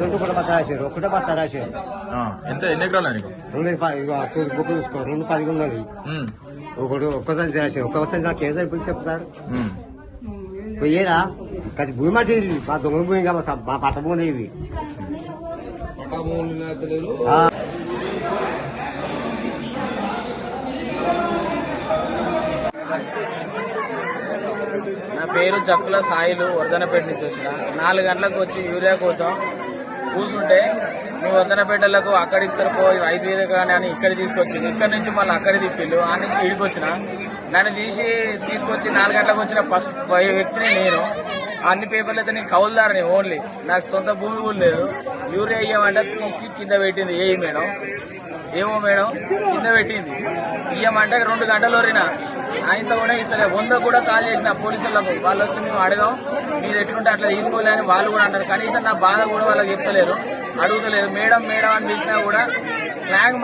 రెండు కూడా బత్త రాశారు ఒకటే బత్త రాశారు. ఆ, ఎంత? ఎన్ని ఎకరాలు నీకు రెండు బుక్ చూసుకో రెండు పది ఉన్నది. ఉమ్, ఒకటి ఒక్క సంచి రాశారు ఒక్క సంచి నాకు ఏం సరిపోయి చెప్తారు ఉమ్. పోయేరా కానీ భూమి మాట ఇది మా దొంగ భూమి కదా మా- మా పట్ట భూమి ఇవి ఆ. నా పేరు జక్కుల సాయిలు వర్ధనపేట నుంచి వచ్చిన. నాలుగు గంటలకు వచ్చి యూరియా కోసం కూర్చుంటే నువ్వు వర్ధనపేటలకు అక్కడ ఇస్తారు పో ఐదు వేలు కానీ అని ఇక్కడ తీసుకొచ్చింది ఇక్కడ నుంచి మళ్ళీ అక్కడ తిప్పిళ్ళు ఆ నుంచి ఇడికి వచ్చిన. నన్ను తీసి తీసుకొచ్చి నాలుగు గంటలకు వచ్చిన ఫస్ట్ వ్యక్తిని నేను. అన్ని పేపర్లు అయితే నేను కౌలుదారని ఓన్లీ. నాకు సొంత భూమి కూడా లేదు. యూరియా ఇయ్యమంటే తీసుకు కింద పెట్టింది ఏ మేడం. ఏమో మేడం? కింద పెట్టింది. ఇయ్యమంటే రెండు గంటలు వరినా ఆయనతో కూడా ఇస్తలే వంద కూడా కాల్ చేసిన పోలీసులకు. వాళ్ళు వచ్చి మేము అడగాం. మీరు ఎట్లుంటే అట్లా తీసుకోలేని వాళ్ళు కూడా అంటారు. కనీసం నా బాధ కూడా వాళ్ళకి చెప్తలేరు. అడుగుతలేరు. మేడం మేడం అని పిలిచినా కూడా స్లాంగ్